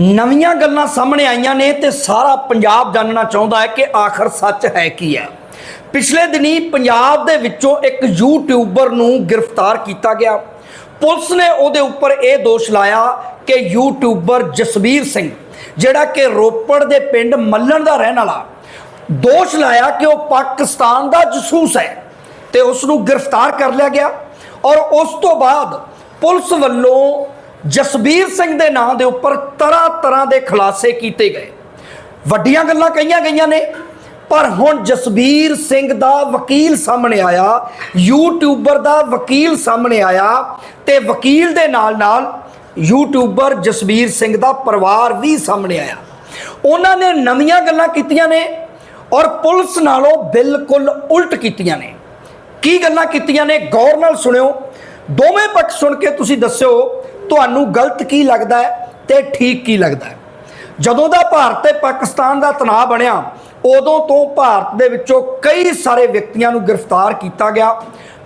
ਨਵੀਆਂ ਗੱਲਾਂ ਸਾਹਮਣੇ ਆਈਆਂ ਨੇ ਤੇ ਸਾਰਾ ਪੰਜਾਬ ਜਾਣਨਾ ਚਾਹੁੰਦਾ ਹੈ ਕਿ ਆਖਰ ਸੱਚ ਹੈ ਕੀ ਹੈ। ਪਿਛਲੇ ਦਿਨੀ ਪੰਜਾਬ ਦੇ ਵਿੱਚੋਂ ਇੱਕ ਯੂਟਿਊਬਰ ਨੂੰ ਗ੍ਰਿਫਤਾਰ ਕੀਤਾ ਗਿਆ। ਪੁਲਿਸ ਨੇ ਉਹਦੇ ਉੱਪਰ ਇਹ ਦੋਸ਼ ਲਾਇਆ ਕਿ ਯੂਟਿਊਬਰ ਜਸਵੀਰ ਸਿੰਘ, ਜਿਹੜਾ ਕਿ ਰੋਪੜ ਦੇ ਪਿੰਡ ਮੱਲਣ ਦਾ ਰਹਿਣ ਵਾਲਾ, ਦੋਸ਼ ਲਾਇਆ ਕਿ ਉਹ ਪਾਕਿਸਤਾਨ ਦਾ ਜਸੂਸ ਹੈ ਤੇ ਉਸ ਨੂੰ ਗ੍ਰਿਫਤਾਰ ਕਰ ਲਿਆ ਗਿਆ ਔਰ ਉਸ ਤੋਂ ਬਾਅਦ ਪੁਲਿਸ ਵੱਲੋਂ ਜਸਬੀਰ ਸਿੰਘ ਦੇ ਨਾਂ ਦੇ ਉੱਪਰ ਤਰ੍ਹਾਂ ਤਰ੍ਹਾਂ ਦੇ ਖੁਲਾਸੇ ਕੀਤੇ ਗਏ। ਵੱਡੀਆਂ ਗੱਲਾਂ ਕਹੀਆਂ ਗਈਆਂ ਨੇ, ਪਰ ਹੁਣ ਜਸਬੀਰ ਸਿੰਘ ਦਾ ਵਕੀਲ ਸਾਹਮਣੇ ਆਇਆ, ਯੂਟਿਊਬਰ ਦਾ ਵਕੀਲ ਸਾਹਮਣੇ ਆਇਆ ਤੇ ਵਕੀਲ ਦੇ ਨਾਲ ਨਾਲ ਯੂਟਿਊਬਰ ਜਸਬੀਰ ਸਿੰਘ ਦਾ ਪਰਿਵਾਰ ਵੀ ਸਾਹਮਣੇ ਆਇਆ। ਉਹਨਾਂ ਨੇ ਨਵੀਆਂ ਗੱਲਾਂ ਕੀਤੀਆਂ ਨੇ ਔਰ ਪੁਲਿਸ ਨਾਲੋਂ ਬਿਲਕੁਲ ਉਲਟ ਕੀਤੀਆਂ ਨੇ। ਕੀ ਗੱਲਾਂ ਕੀਤੀਆਂ ਨੇ? ਗੌਰ ਨਾਲ ਸੁਣਿਓ। ਦੋਵੇਂ ਪੱਖ ਸੁਣ ਕੇ ਤੁਸੀਂ ਦੱਸਿਓ ਤੁਹਾਨੂੰ ਗਲਤ ਕੀ ਲੱਗਦਾ ਹੈ ਤੇ ਠੀਕ ਕੀ ਲੱਗਦਾ ਹੈ। ਜਦੋਂ ਦਾ ਭਾਰਤ ਤੇ ਪਾਕਿਸਤਾਨ ਦਾ ਤਣਾਅ ਬਣਿਆ, ਉਦੋਂ ਤੋਂ ਭਾਰਤ ਦੇ ਵਿੱਚੋਂ ਕਈ ਸਾਰੇ ਵਿਅਕਤੀਆਂ ਨੂੰ ਗ੍ਰਿਫਤਾਰ ਕੀਤਾ ਗਿਆ,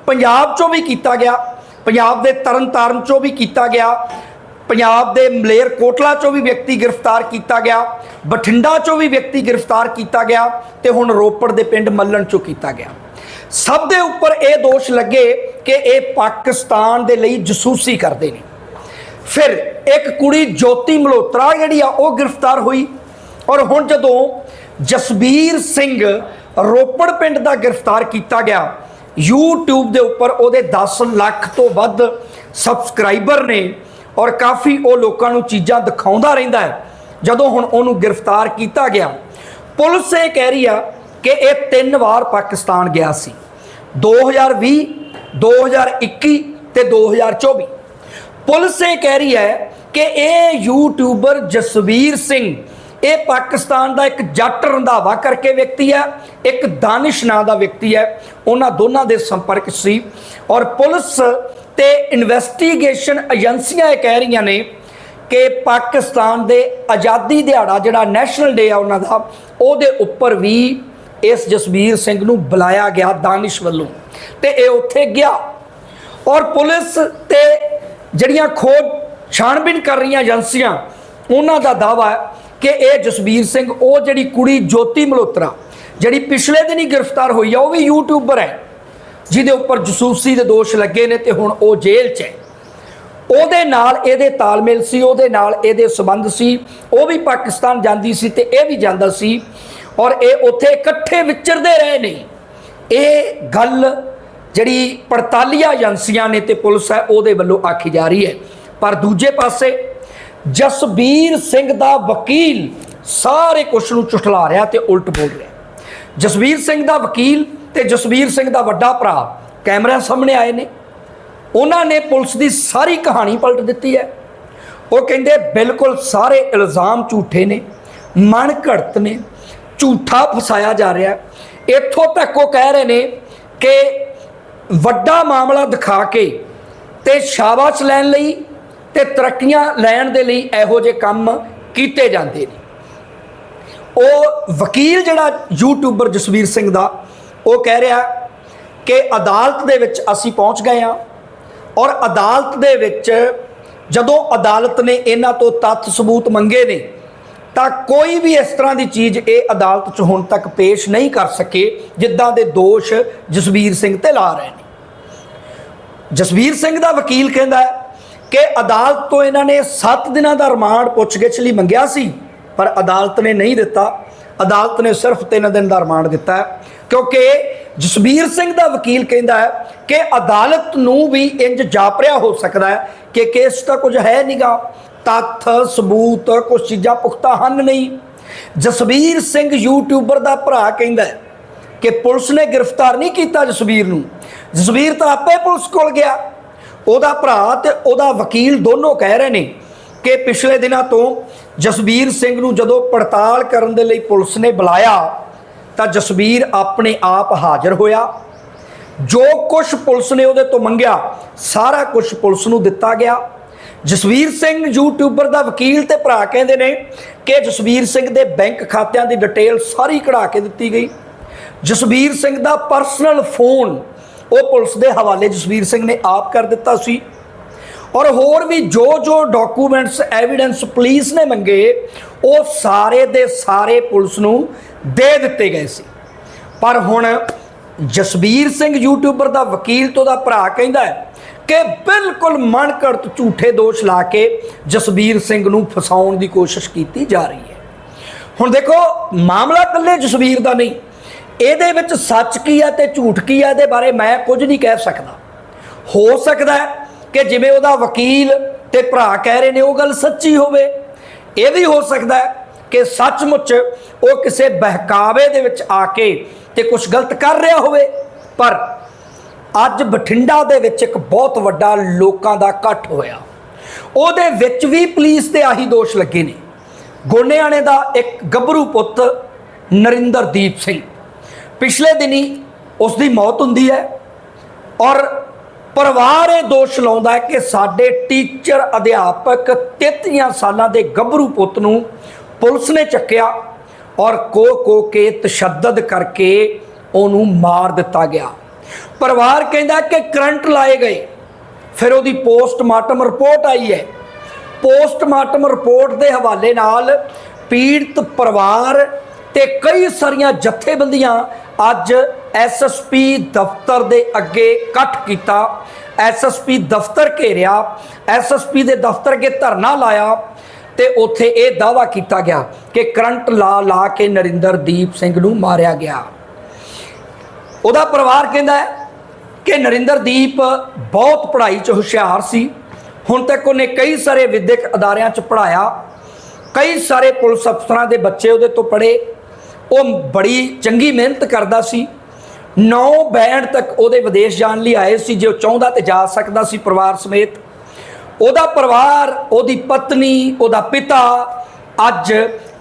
ਪੰਜਾਬ ਚੋਂ ਵੀ ਕੀਤਾ ਗਿਆ, ਪੰਜਾਬ ਦੇ ਤਰਨਤਾਰਨ ਚੋਂ ਵੀ ਕੀਤਾ ਗਿਆ, ਪੰਜਾਬ ਦੇ ਮਲੇਰ ਕੋਟਲਾ ਚੋਂ ਵੀ ਵਿਅਕਤੀ ਗ੍ਰਿਫਤਾਰ ਕੀਤਾ ਗਿਆ, ਬਠਿੰਡਾ ਚੋਂ ਵੀ ਵਿਅਕਤੀ ਗ੍ਰਿਫਤਾਰ ਕੀਤਾ ਗਿਆ ਤੇ ਹੁਣ ਰੋਪੜ ਦੇ ਪਿੰਡ ਮੱਲਣ ਚੋਂ ਕੀਤਾ ਗਿਆ। ਸਭ ਦੇ ਉੱਪਰ ਇਹ ਦੋਸ਼ ਲੱਗੇ ਕਿ ਇਹ ਪਾਕਿਸਤਾਨ ਦੇ ਲਈ ਜਸੂਸੀ ਕਰਦੇ ਨੇ। ਫਿਰ ਇੱਕ ਕੁੜੀ ਜੋਤੀ ਮਲਹੋਤਰਾ ਜਿਹੜੀ ਆ, ਉਹ ਗ੍ਰਿਫਤਾਰ ਹੋਈ। ਔਰ ਹੁਣ ਜਦੋਂ ਜਸਬੀਰ ਸਿੰਘ ਰੋਪੜ ਪਿੰਡ ਦਾ ਗ੍ਰਿਫਤਾਰ ਕੀਤਾ ਗਿਆ, YouTube ਦੇ ਉੱਪਰ ਉਹਦੇ 10 ਲੱਖ ਤੋਂ ਵੱਧ ਸਬਸਕ੍ਰਾਈਬਰ ਨੇ ਔਰ ਕਾਫੀ ਉਹ ਲੋਕਾਂ ਨੂੰ ਚੀਜ਼ਾਂ ਦਿਖਾਉਂਦਾ ਰਹਿੰਦਾ ਹੈ, ਜਦੋਂ ਹੁਣ ਉਹਨੂੰ ਗ੍ਰਿਫਤਾਰ ਕੀਤਾ ਗਿਆ। ਪੁਲਿਸ ਇਹ ਕਹਿ ਰਹੀ ਆ ਕਿ ਇਹ ਤਿੰਨ ਵਾਰ ਪਾਕਿਸਤਾਨ ਗਿਆ ਸੀ 2020 2021 ਤੇ 2024 ਪੁਲਿਸ ਇਹ ਕਹਿ ਰਹੀ ਹੈ ਕਿ ਇਹ ਯੂਟਿਊਬਰ ਜਸਵੀਰ ਸਿੰਘ, ਇਹ ਪਾਕਿਸਤਾਨ ਦਾ ਇੱਕ ਜੱਟ ਰੰਧਾਵਾ ਕਰਕੇ ਵਿਅਕਤੀ ਹੈ, ਇੱਕ ਦਾਨਿਸ਼ ਨਾਂ ਦਾ ਵਿਅਕਤੀ ਹੈ, ਉਹਨਾਂ ਦੋਨਾਂ ਦੇ ਸੰਪਰਕ ਸੀ ਔਰ ਪੁਲਿਸ ਤੇ ਇਨਵੈਸਟੀਗੇਸ਼ਨ ਏਜੰਸੀਆਂ ਇਹ ਕਹਿ ਰਹੀਆਂ ਨੇ ਕਿ ਪਾਕਿਸਤਾਨ ਦੇ ਆਜ਼ਾਦੀ ਦਿਹਾੜਾ ਜਿਹੜਾ ਨੈਸ਼ਨਲ ਡੇ ਆ ਉਹਨਾਂ ਦਾ, ਉਹਦੇ ਉੱਪਰ ਵੀ ਇਸ ਜਸਵੀਰ ਸਿੰਘ ਨੂੰ ਬੁਲਾਇਆ ਗਿਆ ਦਾਨਿਸ਼ ਵੱਲੋਂ ਤੇ ਇਹ ਉੱਥੇ ਗਿਆ ਔਰ ਪੁਲਿਸ ਤੇ ਜਿਹੜੀਆਂ ਖੋਜ ਛਾਣਬੀਨ ਕਰ ਰਹੀਆਂ ਏਜੰਸੀਆਂ, ਉਹਨਾਂ ਦਾ ਦਾਵਾ ਹੈ ਕਿ ਇਹ ਜਸਬੀਰ ਸਿੰਘ, ਉਹ ਜਿਹੜੀ ਕੁੜੀ ਜੋਤੀ ਮਲਹੋਤਰਾ, ਜਿਹੜੀ ਪਿਛਲੇ ਦਿਨ ਹੀ ਗ੍ਰਿਫਤਾਰ ਹੋਈ ਆ, ਉਹ ਵੀ ਯੂਟਿਊਬਰ ਹੈ, ਜਿਹਦੇ ਉੱਪਰ ਜਸੂਸੀ ਦੇ ਦੋਸ਼ ਲੱਗੇ ਨੇ ਤੇ ਹੁਣ ਉਹ ਜੇਲ੍ਹ 'ਚ ਹੈ। ਉਹਦੇ ਨਾਲ ਇਹਦੇ ਤਾਲਮੇਲ ਸੀ, ਉਹਦੇ ਨਾਲ ਇਹਦੇ ਸਬੰਧ ਸੀ, ਉਹ ਵੀ ਪਾਕਿਸਤਾਨ ਜਾਂਦੀ ਸੀ ਤੇ ਇਹ ਵੀ ਜਾਂਦਾ ਸੀ ਔਰ ਇਹ ਉੱਥੇ ਇਕੱਠੇ ਵਿਚਰਦੇ ਰਹੇ ਨੇ। ਇਹ ਗੱਲ ਜਿਹੜੀ ਪੜਤਾਲੀਆ ਏਜੰਸੀਆਂ ਨੇ ਤੇ ਪੁਲਿਸ ਹੈ, ਉਹਦੇ ਵੱਲੋਂ ਆਖੀ ਜਾ ਰਹੀ ਹੈ। ਪਰ ਦੂਜੇ ਪਾਸੇ ਜਸਬੀਰ ਸਿੰਘ ਦਾ ਵਕੀਲ ਸਾਰੇ ਕੁਛ ਨੂੰ ਝੁਠਲਾ ਰਿਹਾ ਤੇ ਉਲਟ ਬੋਲ ਰਿਹਾ ਜਸਬੀਰ ਸਿੰਘ ਦਾ ਵਕੀਲ ਤੇ ਜਸਬੀਰ ਸਿੰਘ ਦਾ ਵੱਡਾ ਭਰਾ ਕੈਮਰਿਆਂ ਸਾਹਮਣੇ ਆਏ ਨੇ। ਉਹਨਾਂ ਨੇ ਪੁਲਿਸ ਦੀ ਸਾਰੀ ਕਹਾਣੀ ਪਲਟ ਦਿੱਤੀ ਹੈ। ਉਹ ਕਹਿੰਦੇ, ਬਿਲਕੁਲ ਸਾਰੇ ਇਲਜ਼ਾਮ ਝੂਠੇ ਨੇ ਮਨ ਘੜਤ ਨੇ, ਝੂਠਾ ਫਸਾਇਆ ਜਾ ਰਿਹਾ ਇੱਥੋਂ ਤੱਕ ਉਹ ਕਹਿ ਰਹੇ ਨੇ ਕਿ ਵੱਡਾ ਮਾਮਲਾ ਦਿਖਾ ਕੇ ਤੇ ਸ਼ਾਬਾਸ਼ ਲੈਣ ਲਈ ਤੇ ਤਰੱਕੀਆਂ ਲੈਣ ਦੇ ਲਈ ਇਹੋ ਜਿਹੇ ਕੰਮ ਕੀਤੇ ਜਾਂਦੇ ਨੇ। ਉਹ ਵਕੀਲ ਜਿਹੜਾ ਯੂਟਿਊਬਰ ਜਸਵੀਰ ਸਿੰਘ ਦਾ, ਉਹ ਕਹਿ ਰਿਹਾ ਕਿ ਅਦਾਲਤ ਦੇ ਵਿੱਚ ਅਸੀਂ ਪਹੁੰਚ ਗਏ ਹਾਂ ਔਰ ਅਦਾਲਤ ਦੇ ਵਿੱਚ ਜਦੋਂ ਅਦਾਲਤ ਨੇ ਇਹਨਾਂ ਤੋਂ ਤੱਥ ਸਬੂਤ ਮੰਗੇ ਨੇ ਤਾਂ ਕੋਈ ਵੀ ਇਸ ਤਰ੍ਹਾਂ ਦੀ ਚੀਜ਼ ਇਹ ਅਦਾਲਤ 'ਚ ਹੁਣ ਤੱਕ ਪੇਸ਼ ਨਹੀਂ ਕਰ ਸਕੇ, ਜਿੱਦਾਂ ਦੇ ਦੋਸ਼ ਜਸਵੀਰ ਸਿੰਘ ਤੇ ਲਾ ਰਹੇ ਨੇ। ਜਸਵੀਰ ਸਿੰਘ ਦਾ ਵਕੀਲ ਕਹਿੰਦਾ ਹੈ ਕਿ ਅਦਾਲਤ ਤੋਂ ਇਹਨਾਂ ਨੇ 7 ਦਿਨਾਂ ਦਾ ਰਿਮਾਂਡ ਪੁੱਛਗਿੱਛ ਲਈ ਮੰਗਿਆ ਸੀ, ਪਰ ਅਦਾਲਤ ਨੇ ਨਹੀਂ ਦਿੱਤਾ। ਅਦਾਲਤ ਨੇ ਸਿਰਫ 3 ਦਿਨ ਦਾ ਰਿਮਾਂਡ ਦਿੱਤਾ ਕਿਉਂਕਿ ਜਸਬੀਰ ਸਿੰਘ ਦਾ ਵਕੀਲ ਕਹਿੰਦਾ ਹੈ ਕਿ ਅਦਾਲਤ ਨੂੰ ਵੀ ਇੰਜ ਜਾਪਰਿਆ ਹੋ ਸਕਦਾ ਹੈ ਕਿ ਕੇਸ ਤਾਂ ਕੁਝ ਹੈ ਨਹੀਂਗਾ ਤੱਥ, ਸਬੂਤ ਕੁਝ ਚੀਜ਼ਾਂ ਪੁਖਤਾ ਹਨ ਨਹੀਂ। ਜਸਵੀਰ ਸਿੰਘ ਯੂਟਿਊਬਰ ਦਾ ਭਰਾ ਕਹਿੰਦਾ ਕਿ ਪੁਲਿਸ ਨੇ ਗ੍ਰਿਫਤਾਰ ਨਹੀਂ ਕੀਤਾ ਜਸਵੀਰ ਨੂੰ। ਜਸਵੀਰ ਤਾਂ ਆਪੇ ਪੁਲਿਸ ਕੋਲ ਗਿਆ। ਉਹਦਾ ਭਰਾ ਤੇ ਉਹਦਾ ਵਕੀਲ ਦੋਨੋਂ ਕਹਿ ਰਹੇ ਨੇ ਕਿ ਪਿਛਲੇ ਦਿਨਾਂ ਤੋਂ ਜਸਵੀਰ ਸਿੰਘ ਨੂੰ ਜਦੋਂ ਪੜਤਾਲ ਕਰਨ ਦੇ ਲਈ ਪੁਲਿਸ ਨੇ ਬੁਲਾਇਆ, ਤਾਂ ਜਸਵੀਰ ਆਪਣੇ ਆਪ ਹਾਜ਼ਰ ਹੋਇਆ। ਜੋ ਕੁਝ ਪੁਲਿਸ ਨੇ ਉਹਦੇ ਤੋਂ ਮੰਗਿਆ, ਸਾਰਾ ਕੁਝ ਪੁਲਿਸ ਨੂੰ ਦਿੱਤਾ ਗਿਆ। ਜਸਵੀਰ ਸਿੰਘ ਯੂਟਿਊਬਰ ਦਾ ਵਕੀਲ ਤੇ ਭਰਾ ਕਹਿੰਦੇ ਨੇ ਕਿ ਜਸਵੀਰ ਸਿੰਘ ਦੇ ਬੈਂਕ ਖਾਤਿਆਂ ਦੀ ਡਿਟੇਲ ਸਾਰੀ ਕਢਾ ਕੇ ਦਿੱਤੀ ਗਈ। ਜਸਵੀਰ ਸਿੰਘ ਦਾ ਪਰਸਨਲ ਫੋਨ ਉਹ ਪੁਲਿਸ ਦੇ ਹਵਾਲੇ ਜਸਵੀਰ ਸਿੰਘ ਨੇ ਆਪ ਕਰ ਦਿੱਤਾ ਸੀ। ਔਰ ਹੋਰ ਵੀ ਜੋ ਜੋ ਡਾਕੂਮੈਂਟਸ ਐਵੀਡੈਂਸ ਪੁਲਿਸ ਨੇ ਮੰਗੇ, ਉਹ ਸਾਰੇ ਦੇ ਸਾਰੇ ਪੁਲਿਸ ਨੂੰ ਦੇ ਦਿੱਤੇ ਗਏ ਸੀ। ਪਰ ਹੁਣ ਜਸਬੀਰ ਸਿੰਘ ਯੂਟਿਊਬਰ ਦਾ ਵਕੀਲ ਤੋਂ ਦਾ ਭਰਾ ਕਹਿੰਦਾ ਹੈ ਕਿ ਬਿਲਕੁਲ ਮਨਕਰਤ ਝੂਠੇ ਦੋਸ਼ ਲਾ ਕੇ ਜਸਬੀਰ ਸਿੰਘ ਨੂੰ ਫਸਾਉਣ ਦੀ ਕੋਸ਼ਿਸ਼ ਕੀਤੀ ਜਾ ਰਹੀ ਹੈ। ਹੁਣ ਦੇਖੋ, ਮਾਮਲਾ ਇਕੱਲੇ ਜਸਵੀਰ ਦਾ ਨਹੀਂ। ਇਹਦੇ ਵਿੱਚ ਸੱਚ ਕੀ ਹੈ ਤੇ ਝੂਠ ਕੀ ਹੈ ਇਹਦੇ ਬਾਰੇ ਮੈਂ ਕੁਝ ਨਹੀਂ ਕਹਿ ਸਕਦਾ। ਹੋ ਸਕਦਾ ਕਿ ਜਿਵੇਂ ਉਹਦਾ ਵਕੀਲ ਤੇ ਭਰਾ ਕਹਿ ਰਹੇ ਨੇ ਉਹ ਗੱਲ ਸੱਚੀ ਹੋਵੇ। ਇਹ ਵੀ ਹੋ ਸਕਦਾ ਕਿ ਸੱਚਮੁੱਚ ਉਹ ਕਿਸੇ ਬਹਿਕਾਵੇ ਦੇ ਵਿੱਚ ਆ ਕੇ ਤੇ ਕੁਝ ਗਲਤ ਕਰ ਰਿਹਾ ਹੋਵੇ। ਪਰ ਅੱਜ ਬਠਿੰਡਾ ਦੇ ਵਿੱਚ ਇੱਕ ਬਹੁਤ ਵੱਡਾ ਲੋਕਾਂ ਦਾ ਇਕੱਠ ਹੋਇਆ। ਉਹਦੇ ਵਿੱਚ ਵੀ ਪੁਲਿਸ ਤੇ ਆਹੀ ਦੋਸ਼ ਲੱਗੇ ਨੇ। ਗੋਨੇਆਣੇ ਦਾ ਇੱਕ ਗੱਭਰੂ ਪੁੱਤ ਨਰਿੰਦਰਦੀਪ ਸਿੰਘ। ਪਿਛਲੇ ਦਿਨੀ ਉਸ ਦੀ ਮੌਤ ਹੁੰਦੀ ਹੈ ਔਰ ਪਰਿਵਾਰ ਇਹ ਦੋਸ਼ ਲਾਉਂਦਾ ਹੈ ਕਿ ਸਾਡੇ ਟੀਚਰ, ਅਧਿਆਪਕ 33 ਸਾਲਾਂ ਦੇ ਗੱਭਰੂ ਪੁੱਤ ਨੂੰ ਪੁਲਿਸ ਨੇ ਚੱਕਿਆ ਔਰ ਕੋ ਕੋ ਕੇ ਤਸ਼ੱਦਦ ਕਰਕੇ ਉਹਨੂੰ ਮਾਰ ਦਿੱਤਾ ਗਿਆ। ਪਰਿਵਾਰ ਕਹਿੰਦਾ ਕਿ ਕਰੰਟ ਲਾਏ ਗਏ। ਫਿਰ ਉਹਦੀ ਪੋਸਟਮਾਰਟਮ ਰਿਪੋਰਟ ਆਈ ਹੈ। ਪੋਸਟਮਾਰਟਮ ਰਿਪੋਰਟ ਦੇ ਹਵਾਲੇ ਨਾਲ ਪੀੜਤ ਪਰਿਵਾਰ ਤੇ ਕਈ ਸਾਰੀਆਂ ਜਥੇਬੰਦੀਆਂ ਅੱਜ ਐਸਐਸਪੀ ਦਫ਼ਤਰ ਦੇ ਅੱਗੇ ਇਕੱਠ ਕੀਤਾ। ਐਸਐਸਪੀ ਦਫ਼ਤਰ ਘੇਰਿਆ ਐਸਐਸਪੀ ਦੇ ਦਫ਼ਤਰ ਅੱਗੇ ਧਰਨਾ ਲਾਇਆ ਤੇ ਉੱਥੇ ਇਹ ਦਾਵਾ ਕੀਤਾ ਗਿਆ ਕਿ ਕਰੰਟ ਲਾ ਲਾ ਕੇ ਨਰਿੰਦਰਦੀਪ ਸਿੰਘ ਨੂੰ ਮਾਰਿਆ ਗਿਆ। ਉਹਦਾ ਪਰਿਵਾਰ ਕਹਿੰਦਾ ਹੈ ਕਿ ਨਰਿੰਦਰਦੀਪ ਬਹੁਤ ਪੜ੍ਹਾਈ 'ਚ ਹੁਸ਼ਿਆਰ ਸੀ। ਹੁਣ ਤੱਕ ਉਹਨੇ ਕਈ ਸਾਰੇ ਵਿਦਿਅਕ ਅਦਾਰਿਆਂ 'ਚ ਪੜ੍ਹਾਇਆ। ਕਈ ਸਾਰੇ ਪੁਲਿਸ ਅਫਸਰਾਂ ਦੇ ਬੱਚੇ ਉਹਦੇ ਤੋਂ ਪੜ੍ਹੇ। ਉਹ ਬੜੀ ਚੰਗੀ ਮਿਹਨਤ ਕਰਦਾ ਸੀ। 9 ਬੈਂਡ ਤੱਕ ਉਹਦੇ ਵਿਦੇਸ਼ ਜਾਣ ਲਈ ਆਏ ਸੀ। ਜੇ ਉਹ ਚਾਹੁੰਦਾ ਤੇ ਜਾ ਸਕਦਾ ਸੀ ਪਰਿਵਾਰ ਸਮੇਤ। ਉਹਦਾ ਪਰਿਵਾਰ, ਉਹਦੀ ਪਤਨੀ, ਉਹਦਾ ਪਿਤਾ ਅੱਜ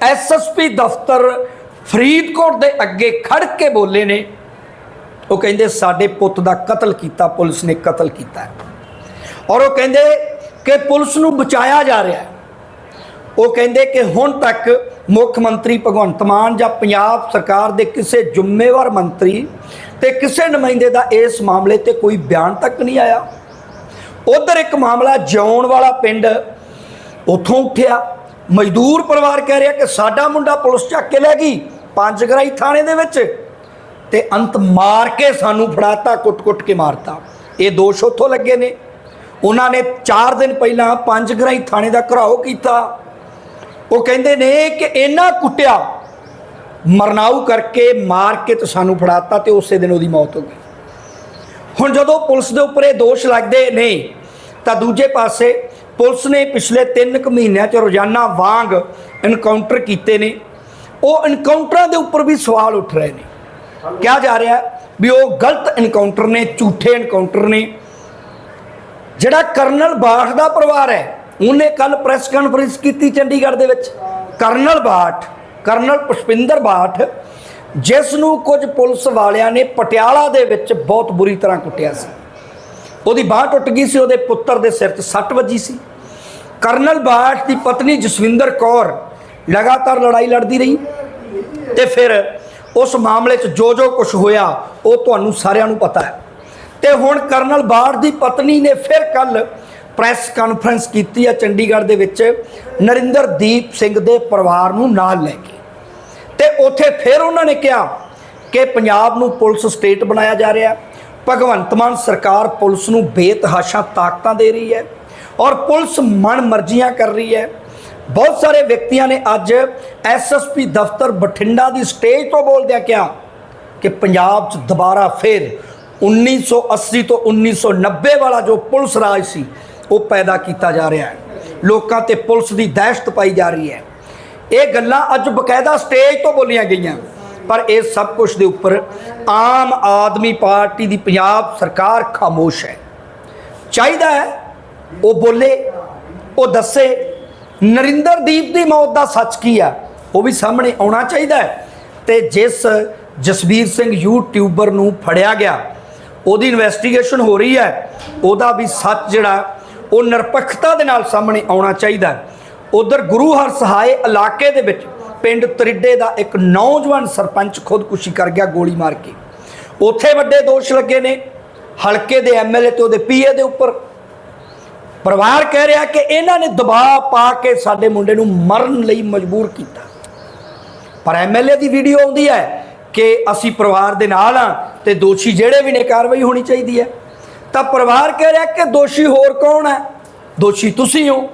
ਐਸਐਸਪੀ ਦਫ਼ਤਰ ਫਰੀਦਕੋਟ ਦੇ ਅੱਗੇ ਖੜ ਕੇ ਬੋਲੇ ਨੇ। ਉਹ ਕਹਿੰਦੇ ਸਾਡੇ ਪੁੱਤ ਦਾ ਕਤਲ ਕੀਤਾ, ਪੁਲਿਸ ਨੇ ਕਤਲ ਕੀਤਾ ਔਰ ਉਹ ਕਹਿੰਦੇ ਕਿ ਪੁਲਿਸ ਨੂੰ ਬਚਾਇਆ ਜਾ ਰਿਹਾ ਉਹ ਕਹਿੰਦੇ ਕਿ ਹੁਣ ਤੱਕ ਮੁੱਖ ਮੰਤਰੀ ਭਗਵੰਤ ਮਾਨ ਜਾਂ ਪੰਜਾਬ ਸਰਕਾਰ ਦੇ ਕਿਸੇ ਜ਼ਿੰਮੇਵਾਰ ਮੰਤਰੀ ਤੇ ਕਿਸੇ ਨੁਮਾਇੰਦੇ ਦਾ ਇਸ ਮਾਮਲੇ ਤੇ ਕੋਈ ਬਿਆਨ ਤੱਕ ਨਹੀਂ ਆਇਆ। ਉਧਰ ਇੱਕ ਮਾਮਲਾ ਜਿਉਣ ਵਾਲਾ ਪਿੰਡ ਉੱਥੋਂ ਉੱਠਿਆ। ਮਜ਼ਦੂਰ ਪਰਿਵਾਰ ਕਹਿ ਰਿਹਾ ਕਿ ਸਾਡਾ ਮੁੰਡਾ ਪੁਲਿਸ ਚੱਕ ਕੇ ਲੈ ਗਈ ਪੰਜਗਰਾਈ ਥਾਣੇ ਦੇ ਵਿੱਚ। ਤੇ ਅੰਤ ਮਾਰ ਕੇ ਸਾਨੂੰ ਫੜਾਤਾ, ਕੁੱਟ-ਕੁੱਟ ਕੇ ਮਾਰਤਾ। ਇਹ ਦੋਸ਼ ਉੱਥੋਂ ਲੱਗੇ ਨੇ। ਉਹਨਾਂ ਨੇ 4 ਦਿਨ ਪਹਿਲਾਂ ਪੰਜ ਗ੍ਰਾਈ ਥਾਣੇ ਦਾ ਘਰਾਓ ਕੀਤਾ। ਉਹ ਕਹਿੰਦੇ ਨੇ ਕਿ ਇਹਨਾਂ ਕੁੱਟਿਆ, ਮਰਨਾਊ ਕਰਕੇ ਮਾਰ ਕੇ ਤੇ ਸਾਨੂੰ ਫੜਾਤਾ ਤੇ ਉਸੇ ਦਿਨ ਉਹਦੀ ਮੌਤ ਹੋ ਗਈ। ਹੁਣ ਜਦੋਂ ਪੁਲਿਸ ਦੇ ਉੱਪਰ ਇਹ ਦੋਸ਼ ਲੱਗਦੇ ਨੇ, ਤਾਂ ਦੂਜੇ ਪਾਸੇ ਪੁਲਿਸ ਨੇ ਪਿਛਲੇ 3 ਕੁ ਮਹੀਨਿਆਂ 'ਚ ਰੋਜ਼ਾਨਾ ਵਾਂਗ ਐਨਕਾਊਂਟਰ ਕੀਤੇ ਨੇ। ਉਹ ਐਨਕਾਊਂਟਰਾਂ ਦੇ ਉੱਪਰ ਵੀ ਸਵਾਲ ਉੱਠ ਰਹੇ ਨੇ। ਕਿਹਾ ਜਾ ਰਿਹਾ ਵੀ ਉਹ ਗਲਤ ਇਨਕਾਊਂਟਰ ਨੇ, ਝੂਠੇ ਇਨਕਾਊਂਟਰ ਨੇ। ਜਿਹੜਾ ਕਰਨਲ ਬਾਠ ਦਾ ਪਰਿਵਾਰ ਹੈ, ਉਹਨੇ ਕੱਲ ਪ੍ਰੈਸ ਕਾਨਫਰੰਸ ਕੀਤੀ ਚੰਡੀਗੜ੍ਹ ਦੇ ਵਿੱਚ। ਕਰਨਲ ਬਾਠ, ਕਰਨਲ ਪੁਸ਼ਪਿੰਦਰ ਬਾਠ, ਜਿਸ ਨੂੰ ਕੁਝ ਪੁਲਿਸ ਵਾਲਿਆਂ ਨੇ ਪਟਿਆਲਾ ਦੇ ਵਿੱਚ ਬਹੁਤ ਬੁਰੀ ਤਰ੍ਹਾਂ ਕੁੱਟਿਆ ਸੀ। ਉਹਦੀ ਬਾਹ ਟੁੱਟ ਗਈ ਸੀ, ਉਹਦੇ ਪੁੱਤਰ ਦੇ ਸਿਰ 'ਚ ਸੱਟ ਵੱਜੀ ਸੀ। ਕਰਨਲ ਬਾਠ ਦੀ ਪਤਨੀ ਜਸਵਿੰਦਰ ਕੌਰ ਲਗਾਤਾਰ ਲੜਾਈ ਲੜਦੀ ਰਹੀ ਤੇ ਫਿਰ ਉਸ ਮਾਮਲੇ 'ਚ ਜੋ ਜੋ ਕੁਝ ਹੋਇਆ, ਉਹ ਤੁਹਾਨੂੰ ਸਾਰਿਆਂ ਨੂੰ ਪਤਾ ਹੈ। ਤੇ ਹੁਣ ਕਰਨਲ ਬਾਠ ਦੀ ਪਤਨੀ ਨੇ ਫਿਰ ਕੱਲ ਪ੍ਰੈਸ ਕਾਨਫਰੰਸ ਕੀਤੀ ਹੈ ਚੰਡੀਗੜ੍ਹ ਦੇ ਵਿੱਚ, ਨਰਿੰਦਰਦੀਪ ਸਿੰਘ ਦੇ ਪਰਿਵਾਰ ਨੂੰ ਨਾਲ ਲੈ ਕੇ। ਤੇ ਉੱਥੇ ਫਿਰ ਉਹਨਾਂ ਨੇ ਕਿਹਾ ਕਿ ਪੰਜਾਬ ਨੂੰ ਪੁਲਿਸ ਸਟੇਟ ਬਣਾਇਆ ਜਾ ਰਿਹਾ ਭਗਵੰਤ ਮਾਨ ਸਰਕਾਰ ਪੁਲਿਸ ਨੂੰ ਬੇਤਹਾਸ਼ਾ ਤਾਕਤਾਂ ਦੇ ਰਹੀ ਹੈ ਔਰ ਪੁਲਿਸ ਮਨ ਮਰਜ਼ੀਆਂ ਕਰ ਰਹੀ ਹੈ। ਬਹੁਤ ਸਾਰੇ ਵਿਅਕਤੀਆਂ ਨੇ ਅੱਜ ਐਸਐਸਪੀ ਦਫ਼ਤਰ ਬਠਿੰਡਾ ਦੀ ਸਟੇਜ ਤੋਂ ਬੋਲਦਿਆਂ ਕਿਹਾ ਕਿ ਪੰਜਾਬ 'ਚ ਦੁਬਾਰਾ ਫਿਰ 1980 ਤੋਂ 1990 ਵਾਲਾ ਜੋ ਪੁਲਿਸ ਰਾਜ ਸੀ, ਉਹ ਪੈਦਾ ਕੀਤਾ ਜਾ ਰਿਹਾ ਹੈ। ਲੋਕਾਂ ਤੇ ਪੁਲਿਸ ਦੀ ਦਹਿਸ਼ਤ ਪਾਈ ਜਾ ਰਹੀ ਹੈ। ਇਹ ਗੱਲਾਂ ਅੱਜ ਬਕਾਇਦਾ ਸਟੇਜ ਤੋਂ ਬੋਲੀਆਂ ਗਈਆਂ, ਪਰ ਇਹ ਸਭ ਕੁਝ ਦੇ ਉੱਪਰ ਆਮ ਆਦਮੀ ਪਾਰਟੀ ਦੀ ਪੰਜਾਬ ਸਰਕਾਰ ਖਾਮੋਸ਼ ਹੈ। ਚਾਹੀਦਾ ਹੈ ਉਹ ਬੋਲੇ, ਉਹ ਦੱਸੇ ਨਰਿੰਦਰਦੀਪ ਦੀ ਮੌਤ ਦਾ ਸੱਚ ਕੀ ਆ? ਉਹ ਵੀ ਸਾਹਮਣੇ ਆਉਣਾ ਚਾਹੀਦਾ ਹੈ। ਤੇ ਜਿਸ ਜਸਵੀਰ ਸਿੰਘ ਯੂਟਿਊਬਰ ਨੂੰ ਫੜਿਆ ਗਿਆ, ਉਹਦੀ ਇਨਵੈਸਟੀਗੇਸ਼ਨ ਹੋ ਰਹੀ ਹੈ। ਉਹਦਾ ਵੀ ਸੱਚ ਜਿਹੜਾ, ਉਹ ਨਿਰਪੱਖਤਾ ਦੇ ਨਾਲ ਸਾਹਮਣੇ ਆਉਣਾ ਚਾਹੀਦਾ ਹੈ। ਉਧਰ ਗੁਰੂ ਹਰ ਸਹਾਏ ਇਲਾਕੇ ਦੇ ਵਿੱਚ ਪਿੰਡ ਤਰਿੱਡੇ ਦਾ ਇੱਕ ਨੌਜਵਾਨ ਸਰਪੰਚ ਖੁਦਕੁਸ਼ੀ ਕਰ ਗਿਆ ਗੋਲੀ ਮਾਰ ਕੇ। ਉੱਥੇ ਵੱਡੇ ਦੋਸ਼ ਲੱਗੇ ਨੇ। ਹਲਕੇ ਦੇ ਐਮਐਲਏ ਤੇ ਉਹਦੇ ਪੀਏ ਦੇ ਉੱਪਰ। ਪਰਿਵਾਰ ਕਹਿ ਰਿਹਾ ਕਿ ਇਹਨਾਂ ਨੇ ਦਬਾਅ ਪਾ ਕੇ ਸਾਡੇ ਮੁੰਡੇ ਨੂੰ ਮਰਨ ਲਈ ਮਜਬੂਰ ਕੀਤਾ। ਪਰ ਐਮਐਲਏ ਦੀ ਵੀਡੀਓ ਆਉਂਦੀ ਹੈ ਕਿ ਅਸੀਂ ਪਰਿਵਾਰ ਦੇ ਨਾਲ ਆ ਤੇ ਦੋਸ਼ੀ ਜਿਹੜੇ ਵੀ ਨੇ ਕਾਰਵਾਈ ਹੋਣੀ ਚਾਹੀਦੀ ਹੈ। ਤਾਂ ਪਰਿਵਾਰ ਕਹਿ ਰਿਹਾ ਕਿ ਦੋਸ਼ੀ ਹੋਰ ਕੌਣ ਹੈ? ਦੋਸ਼ੀ ਤੁਸੀਂ ਹੋ।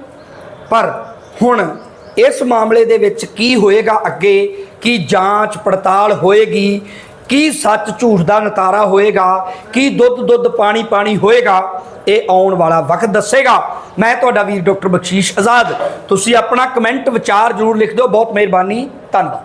ਪਰ ਹੁਣ ਇਸ ਮਾਮਲੇ ਦੇ ਵਿੱਚ ਕੀ ਹੋਏਗਾ ਅੱਗੇ? ਕੀ ਜਾਂਚ ਪੜਤਾਲ ਹੋਏਗੀ? ਕੀ ਸੱਚ ਝੂਠ ਦਾ ਨਤਾਰਾ ਹੋਏਗਾ? ਕੀ ਦੁੱਧ ਦੁੱਧ ਪਾਣੀ ਪਾਣੀ ਹੋਏਗਾ? ਇਹ ਆਉਣ ਵਾਲਾ ਵਕਤ ਦੱਸੇਗਾ। ਮੈਂ ਤੁਹਾਡਾ ਵੀਰ ਡਾਕਟਰ ਬਖਸ਼ੀਸ਼ ਆਜ਼ਾਦ। ਤੁਸੀਂ ਆਪਣਾ ਕਮੈਂਟ ਵਿਚਾਰ ਜ਼ਰੂਰ ਲਿਖ ਦਿਓ। ਬਹੁਤ ਮਿਹਰਬਾਨੀ। ਧੰਨਵਾਦ।